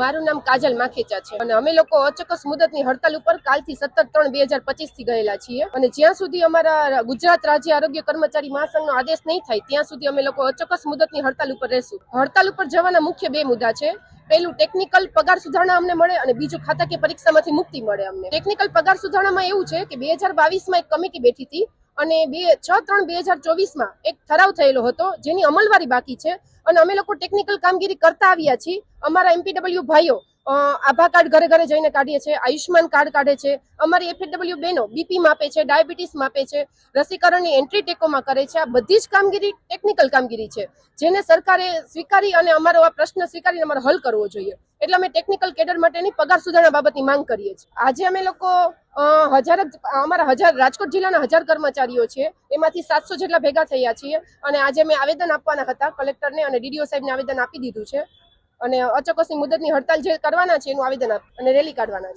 મારું નામ કાજલ માખેચા છે. અને અમે લોકો અચોક્કસ મુદતની હડતાલ ઉપર કાલથી સત્તર ત્રણ બે હજાર પચીસથી ગયેલા છીએ. અને જ્યાં સુધી અમારા ગુજરાત રાજ્ય આરોગ્ય કર્મચારી મહાસંઘનો આદેશ નહીં થાય, ત્યાં સુધી અમે લોકો અચોક્કસ મુદતની હડતાલ ઉપર રહેશું. હડતાલ ઉપર જવાના મુખ્ય બે મુદ્દા છે. પેલું ટેકનિકલ પગાર સુધારણા અમને મળે અને બીજું, ખાતાકીય પરીક્ષામાંથી મુક્તિ મળે અમને. ટેકનિકલ પગાર સુધારણામાં એવું છે કે બે હજાર બાવીસમાં એક કમિટી બેઠી હતી. અને બે, છ, ત્રણ, બે હજાર ચોવીસમાં એક ઠરાવ થયેલો હતો, જેની અમલવારી બાકી છે. અને અમે લોકો ટેકનિકલ કામગીરી કરતા આવ્યા છીએ. અમારા એમપીડબલ્યુ ભાઈઓ આભા કાર્ડ ઘરે ઘરે જઈને કાઢીએ છીએ આયુષ્માન કાર્ડ કાઢે છે, અમારી એફએડબલ્યુ બહેનો બીપી માપે છે, ડાયાબિટીસ માપે છે, રસીકરણની એન્ટ્રી ટેકોમાં કરે છે, આ બધી જ કામગીરી ટેકનિકલ કામગીરી છે, જેને સરકારે સ્વીકારી અને અમારો આ પ્રશ્ન સ્વીકારીને અમારે હલ કરવો જોઈએ. એટલે અમે ટેકનિકલ કેડર માટેની પગાર સુધારણા બાબતની માંગ કરીએ છીએ. આજે અમે લોકો હજાર જ- અમારા હજાર, રાજકોટ જિલ્લાના હજાર કર્મચારીઓ છે એમાંથી સાતસો જેટલા ભેગા થયા છીએ, અને આજે અમે આવેદન આપવાના હતા, કલેક્ટરને અને ડીડીઓ સાહેબને આવેદન આપી દીધું છે. અને અચોક્કસની મુદતની હડતાલ જે કરવાના છે એનું આવેદન અને રેલી કાઢવાના છે.